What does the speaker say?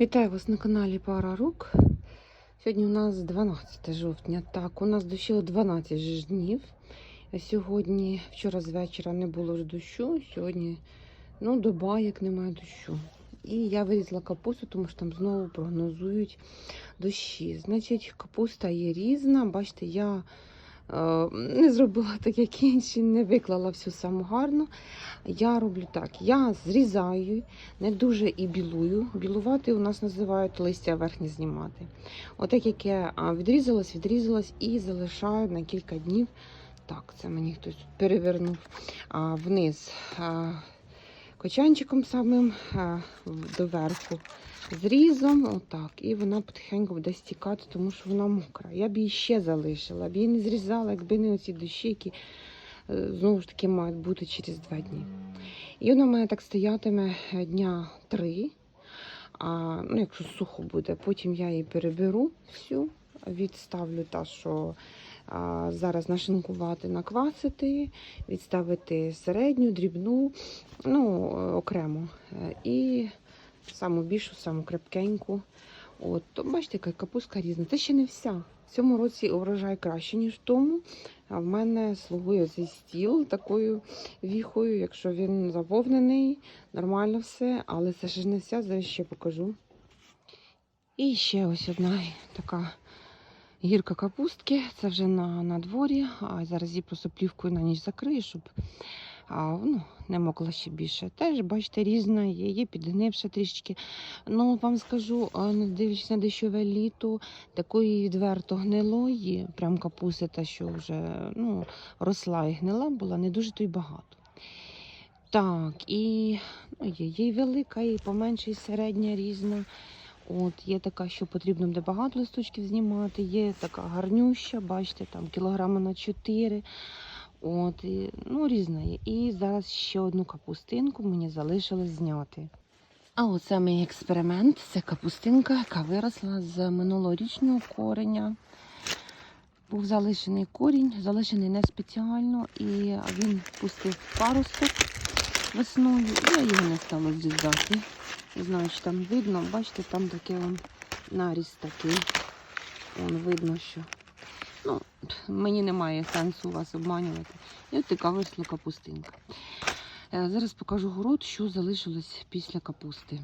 Вітаю вас на каналі Пара Рук. Сьогодні у нас 12 жовтня. Так, у нас дощило 12 ж днів. Сьогодні, вчора з вечора не було ж дощу. Сьогодні ну, доба, як немає дощу. І я вирізала капусту, тому що там знову прогнозують дощі. Значить, капуста є різна. Бачите, я не зробила так, як інші, не виклала всю саму гарну. Я роблю так: я зрізаю, не дуже і білую. Білувати у нас називають листя верхні знімати. Отак, як я відрізалась, відрізалась і залишаю на кілька днів. Так, це мені хтось перевернув а, вниз а, кочанчиком самим доверху зрізом. Отак. І вона потихеньку буде стікати, тому що вона мокра. Я б її ще залишила, б її не зрізала, якби не оці дощі, які е, знову ж таки мають бути через два дні. І вона мене так стоятиме е, дня три. А, ну, якщо сухо буде, потім я її переберу всю, відставлю та, що зараз нашинкувати, наквасити, відставити середню, дрібну, ну, окремо. Е, І саму більшу, саму крепкеньку. От, бачите, яка капустка різна. Це ще не вся. В цьому році урожай краще, ніж в тому. А в мене слугує цей стіл такою віхою, якщо він заповнений, нормально все, але це ж не вся, зараз ще покажу. І ще ось одна така гірка капустки. Це вже на, на дворі. А зараз її просто плівкою на ніч закрию, щоб а, ну, не мокла ще більше. Теж, бачите, різна є, є підгнивша трішечки. Ну, вам скажу, не дивлячись на дощове літо, такої відверто гнилої, прям капусти, та що вже ну, росла і гнила була, не дуже то й багато. Так, і ну, є, є велика, і поменше, і середня різна. От, є така, що потрібно буде багато листочків знімати, є така гарнюща, бачите, там кілограми на 4. От, і, ну, різна є. І зараз ще одну капустинку мені залишилось зняти. А оце мій експеримент. Це капустинка, яка виросла з минулорічного кореня. Був залишений корінь, залишений не спеціально, і він пустив паросток весною. і Я його не стала зрізати. Не знаю, чи там видно, бачите, там такий он наріз такий. Вон видно, що. Ну, мені немає сенсу вас обманювати. І от така висла капустинка. Е, Зараз покажу город, що залишилось після капусти.